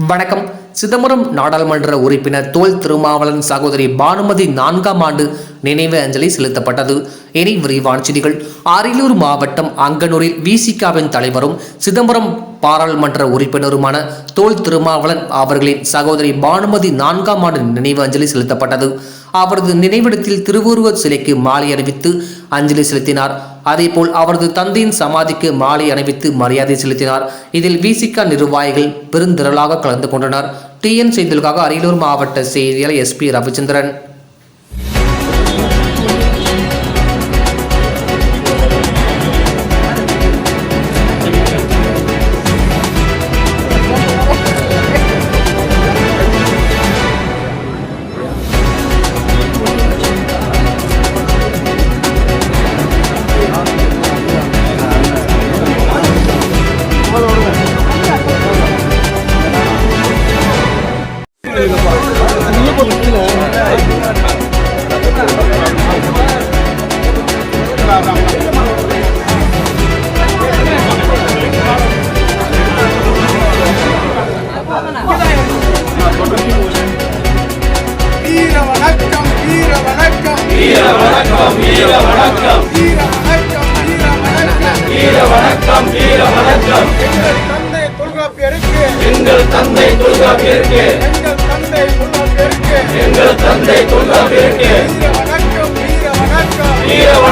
வணக்கம். சிதம்பரம் நாடாளுமன்ற உறுப்பினர் தோல் திருமாவளன் சகோதரி பானுமதி நான்காம் ஆண்டு நினைவு அஞ்சலி செலுத்தப்பட்டது. இனி விரிவான செய்திகள். அரியலூர் மாவட்டம் அங்கனூரில் விசிகாவின் தலைவரும் சிதம்பரம் பாராளுமன்ற உறுப்பினருமான தோல் திருமாவளன் அவர்களின் சகோதரி பானுமதி நான்காம் ஆண்டு நினைவு அஞ்சலி செலுத்தப்பட்டது. அவரது நினைவிடத்தில் திருவுருவ சிலைக்கு மாலை அணிவித்து அஞ்சலி செலுத்தினார். அதேபோல் அவரது தந்தையின் சமாதிக்கு மாலை அணிவித்து மரியாதை செலுத்தினார். இதில் விசிக நிர்வாகிகள் பெருந்திரளாக கலந்து கொண்டனர். டிஎன் செய்திகளுக்காக அரியலூர் மாவட்ட செய்தியாளர் எஸ்பி ரவிச்சந்திரன். எங்கள் தந்தை தொல்காப்பியருக்கு எங்கள் தந்தை தொல்காப்பியருக்கு எங்கள் தந்தை தொல்காப்பியருக்கு எங்கள் தந்தை தொல்காப்பியருக்கு வீர வணக்கம் வீர வணக்கம்.